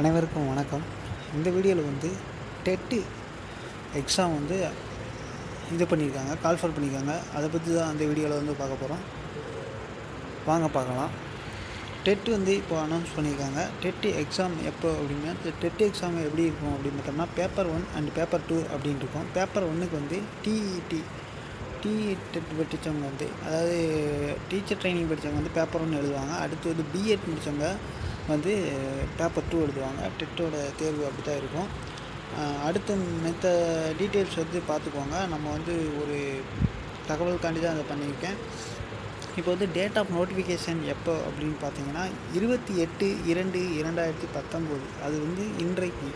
அனைவருக்கும் வணக்கம். இந்த வீடியோவில் வந்து டெட்டு எக்ஸாம் வந்து இது பண்ணியிருக்காங்க கால்ஃபர் பண்ணியிருக்காங்க அதை பற்றி தான் அந்த வீடியோவில் வந்து பார்க்க போகிறோம் வாங்க பார்க்கலாம். டெட் வந்து இப்போ அனௌன்ஸ் பண்ணியிருக்காங்க டெட் எக்ஸாம் எப்போ அப்படின்னா டெட் எக்ஸாம் எப்படி இருக்கும் அப்படின்னு பார்த்தோம்னா paper one and paper two அப்படின்னு இருக்கும். பேப்பர் ஒன்றுக்கு வந்து டிஇடி டிஇ டெட் படித்தவங்க வந்து அதாவது டீச்சர் ட்ரைனிங் படித்தவங்க வந்து பேப்பர் ஒன்று எழுதுவாங்க. அடுத்து வந்து பிஎட் முடித்தவங்க வந்து பேப்பர் டூ எழுதுவாங்க. டெட்டோட தேர்வு அப்படி தான் இருக்கும் அடுத்த மெத்த டீட்டெயில்ஸ் வந்து பார்த்துக்கோங்க. நம்ம வந்து ஒரு தகவலுக்காண்டி தான் அதை பண்ணியிருக்கேன். இப்போ வந்து டேட் ஆஃப் நோட்டிஃபிகேஷன் எப்போ அப்படின்னு பார்த்தீங்கன்னா இருபத்தி எட்டு இரண்டு இரண்டாயிரத்தி பத்தொம்போது. அது வந்து இன்றைக்கு.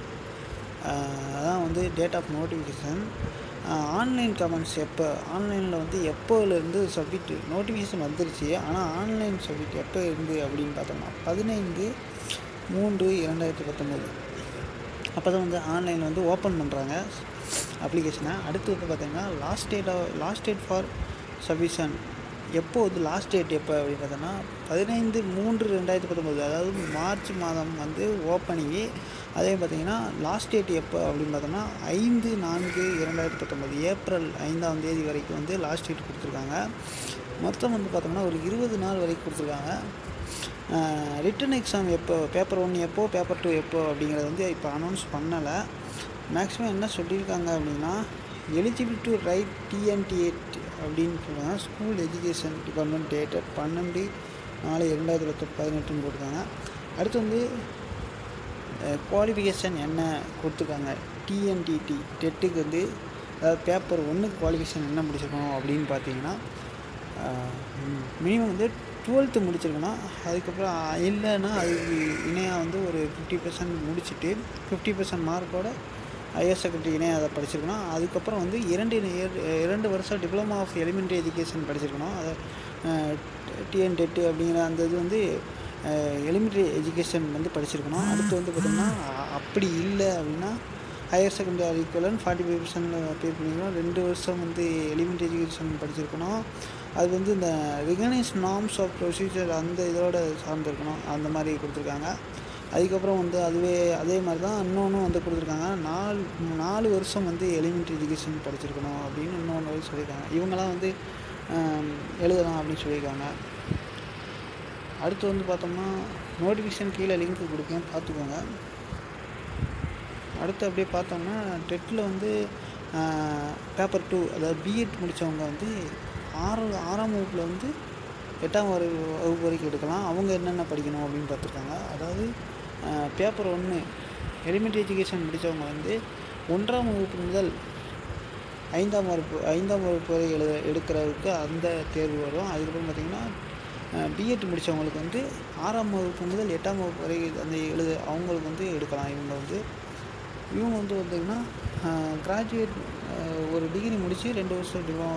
அதான் வந்து date of notification online comments எப்போ? ஆன்லைனில் வந்து எப்போலேருந்து சப்மிட் நோட்டிஃபிகேஷன் வந்துருச்சு. ஆனால் ஆன்லைன் சப்மிட் எப்போ இருந்து அப்படின்னு பார்த்தோம்னா பதினைந்து மூன்று இரண்டாயிரத்தி பத்தொம்போது. அப்போ தான் வந்து ஆன்லைனில் வந்து ஓப்பன் பண்ணுறாங்க அப்ளிகேஷனை அடுத்து வந்து பார்த்தீங்கன்னா last date last date for submission எப்போ வந்து லாஸ்ட் டேட் எப்போ அப்படின்னு பார்த்தோன்னா பதினைந்து மூன்று ரெண்டாயிரத்தி பத்தொம்போது அதாவது மார்ச் மாதம் வந்து ஓப்பனிங்கு அதே பார்த்தீங்கன்னா லாஸ்ட் டேட் எப்போ அப்படின்னு பார்த்தோம்னா ஐந்து நான்கு இரண்டாயிரத்தி பத்தொம்போது ஏப்ரல் ஐந்தாம் தேதி வரைக்கும் வந்து லாஸ்ட் டேட் கொடுத்துருக்காங்க. மொத்தம் வந்து பார்த்தோம்னா ஒரு இருபது நாள் வரைக்கும் கொடுத்துருக்காங்க. ரிட்டன் எக்ஸாம் எப்போ பேப்பர் ஒன் எப்போ பேப்பர் டூ எப்போ அப்படிங்கிறது வந்து இப்போ அனௌன்ஸ் பண்ணலை. மேக்ஸிமம் என்ன சொல்லியிருக்காங்க அப்படின்னா எலிஜிபிள் டு ரைட் டிஎன்டிஎட் அப்படின்னு சொல்லுவாங்க ஸ்கூல் எஜுகேஷன் டிபார்ட்மெண்ட் டேட்டட் பன்னெண்டு நாலு இரண்டாயிரத்தி தொள்ளாயிரத்தி பதினெட்டுன்னு போட்டிருக்காங்க. அடுத்து வந்து குவாலிஃபிகேஷன் என்ன கொடுத்துருக்காங்க? டிஎன்டிடி டெட்டுக்கு வந்து அதாவது பேப்பர் ஒன்றுக்கு குவாலிஃபிகேஷன் என்ன முடிச்சிருக்கணும் அப்படின்னு பார்த்தீங்கன்னா மினிமம் வந்து டுவெல்த்து முடிச்சிருக்கணும். அதுக்கப்புறம் இல்லைன்னா அதுக்கு இணையாக வந்து ஒரு ஃபிஃப்டி பர்சன்ட் முடிச்சுட்டு ஃபிஃப்டி பர்சன்ட் மார்க்கோட ஹையர் செகண்டரி இணையாக அதை படிச்சிருக்கணும். அதுக்கப்புறம் வந்து இரண்டு இயர் இரண்டு வருஷம் டிப்ளமா ஆஃப் எலிமெண்ட்ரி எஜுகேஷன் படிச்சிருக்கணும். அதை டிஎன் டெட்டு அப்படிங்கிற அந்த இது வந்து எலிமெண்ட்ரி எஜுகேஷன் வந்து படிச்சிருக்கணும். அடுத்து வந்து பார்த்திங்கன்னா அப்படி இல்லை அப்படின்னா higher secondary equivalent forty five percent pay பண்ணிக்கணும். ரெண்டு வருஷம் வந்து எலிமெண்ட்ரி எஜுகேஷன் படிச்சிருக்கணும். அது வந்து இந்த ரிகனைஸ் நார்ம்ஸ் ஆஃப் ப்ரொசீஜர் அந்த இதோட சார்ந்திருக்கணும். அந்த மாதிரி கொடுத்துருக்காங்க. அதுக்கப்புறம் வந்து அதுவே அதே மாதிரி தான் இன்னொன்றும் வந்து கொடுத்துருக்காங்க. நாலு நாலு வருஷம் வந்து எலிமெண்ட்ரி எஜுகேஷன் படிச்சிருக்கணும் அப்படின்னு இன்னொன்று வந்து சொல்லியிருக்காங்க. இவங்கெல்லாம் வந்து எழுதலாம் அப்படின்னு சொல்லியிருக்காங்க. அடுத்து வந்து பார்த்தோம்னா நோட்டிஃபிகேஷன் கீழே லிங்க் கொடுக்கேன் பார்த்துக்கோங்க. அடுத்து அப்படியே பார்த்தோம்னா டெட்டில் வந்து பேப்பர் டூ அதாவது பிஎட் முடித்தவங்க வந்து ஆறு ஆறாம் வகுப்பில் வந்து எட்டாம் வரை வகுப்பு வரைக்கும் எடுக்கலாம். அவங்க என்னென்ன படிக்கணும் அப்படின்னு பார்த்துருக்காங்க. அதாவது பேப்பர் ஒன்று எலிமெண்ட்ரி எஜுகேஷன் முடித்தவங்க வந்து ஒன்றாம் வகுப்பு முதல் ஐந்தாம் வகுப்பு ஐந்தாம் வகுப்பு வரை எழுத எடுக்கிறவருக்கு அந்த தேர்வு வரும். அதுக்கப்புறம் பார்த்திங்கன்னா பிஎட் முடித்தவங்களுக்கு வந்து ஆறாம் வகுப்பு முதல் எட்டாம் வகுப்பு வரை அந்த எழுத அவங்களுக்கு வந்து எடுக்கலாம். இவங்க வந்து இவங்க வந்து பார்த்திங்கன்னா கிராஜுவேட் ஒரு டிகிரி முடித்து ரெண்டு வருஷம் டிப்ளமோ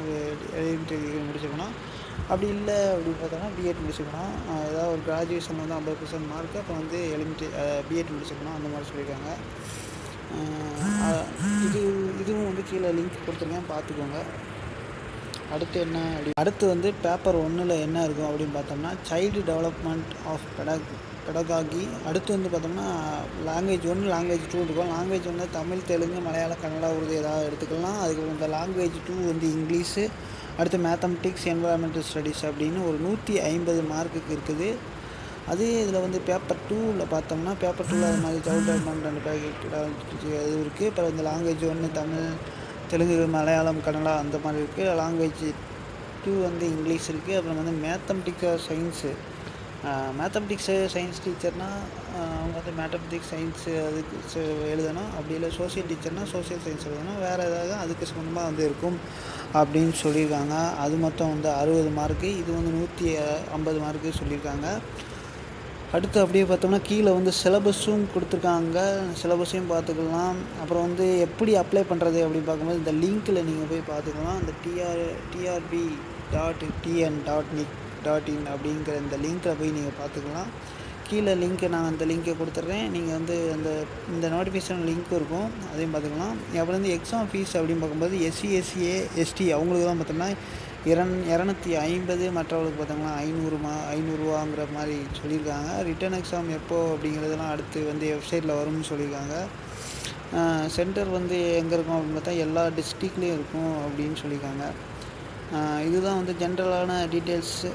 எலிமெண்ட்ரி டிகிரி முடித்தோம்னா அப்படி இல்லை அப்படின்னு பார்த்தோன்னா பிஎட் முடிச்சுக்கணும். ஏதாவது ஒரு கிராஜுவேஷன் வந்து ஐம்பது பர்சன்ட் மார்க் அப்போ வந்து எலிமெண்ட்ரி பிஎட் முடிச்சுக்கணும். அந்த மாதிரி சொல்லியிருக்காங்க. இது இதுவும் வந்து கீழே லிங்க் கொடுத்துருக்கேன். பார்த்துக்கோங்க. அடுத்து என்ன அப்படி அடுத்து வந்து பேப்பர் ஒன்றில் என்ன இருக்கும் அப்படின்னு பார்த்தோம்னா child development of pedag pedagogy அடுத்து வந்து பார்த்தோம்னா லாங்குவேஜ் ஒன்று லாங்குவேஜ் டூ இருக்கும். லாங்குவேஜ் ஒன்று தமிழ் தெலுங்கு மலையாளம் கன்னடா உருது ஏதாவது எடுத்துக்கலாம். அதுக்கு இந்த லாங்குவேஜ் டூ வந்து இங்கிலீஷு அடுத்து மேத்தமெட்டிக்ஸ் என்வரான்மெண்டல் ஸ்டடீஸ் அப்படின்னு ஒரு நூற்றி ஐம்பது மார்க்குக்கு இருக்குது. அதே இதில் வந்து பேப்பர் டூவில் பார்த்தோம்னா பேப்பர் டூவில் அது மாதிரி சைல்டு டெவலப்மெண்ட் அண்ட் பேக்கெட் அது இருக்குது அப்புறம் இந்த லாங்குவேஜ் ஒன்று தமிழ் தெலுங்கு மலையாளம் கன்னடா அந்த மாதிரி இருக்குது லாங்குவேஜ் டூ வந்து இங்கிலீஷ் இருக்குது அப்புறம் வந்து மேத்தமெட்டிக்ஸ் சயின்ஸு மேத்தமெட்டிக்ஸு சயின்ஸ் டீச்சர்னால் அவங்க வந்து மேத்தமெட்டிக்ஸ் சயின்ஸு அதுக்கு எழுதணும். அப்படி இல்லை சோசியல் டீச்சர்னால் சோசியல் சயின்ஸ் எழுதணும். வேறு ஏதாவது அதுக்கு சம்மந்தமாக வந்து இருக்கும் அப்படின்னு சொல்லியிருக்காங்க. அது மொத்தம் வந்து அறுபது மார்க்கு இது வந்து நூற்றி ஐம்பது மார்க்கு சொல்லியிருக்காங்க. அடுத்து அப்படியே பார்த்தோம்னா கீழே வந்து சிலபஸும் கொடுத்துருக்காங்க. சிலபஸையும் பார்த்துக்கலாம். அப்புறம் வந்து எப்படி அப்ளை பண்ணுறது அப்படின்னு பார்க்கும்போது இந்த லிங்க்கில் நீங்கள் போய் பார்த்துக்கலாம். இந்த TR TRB dot TN dot nic dot in அப்படிங்கிற இந்த லிங்க்கில் போய் நீங்கள் பார்த்துக்கலாம். கீழே லிங்க்கு நான் அந்த லிங்க்கை கொடுத்துட்றேன் நீங்கள் வந்து அந்த இந்த நோட்டிஃபிகேஷன் லிங்க் இருக்கும். அதையும் பார்த்துக்கலாம். அப்புறம் வந்து எக்ஸாம் ஃபீஸ் அப்படின்னு பார்க்கும்போது எஸ்சி எஸ்சிஏ எஸ்டி அவங்களுக்கு தான் பார்த்தோம்னா இரண் இரநூத்தி ஐம்பது மற்றவர்களுக்கு பார்த்தோம்னா ஐநூறுமா ஐநூறுரூவாங்கிற மாதிரி சொல்லியிருக்காங்க. ரிட்டன் எக்ஸாம் எப்போ அப்படிங்கிறதெல்லாம் அடுத்து வந்து வெப்சைட்டில் வரும்னு சொல்லியிருக்காங்க. சென்டர் வந்து எங்கே இருக்கும் அப்படின்னு பார்த்தா எல்லா டிஸ்ட்ரிக்ட்லேயும் இருக்கும் அப்படின்னு சொல்லியிருக்காங்க. இதுதான் வந்து ஜென்ரலான டீட்டெயில்ஸு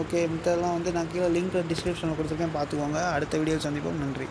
ஓகே மித்ததெல்லாம் வந்து நான் கீழே லிங்க் டிஸ்கிரிப்ஷனில் கொடுத்துருக்கேன். பார்த்துக்கோங்க. அடுத்த வீடியோ சந்திப்போம். நன்றி.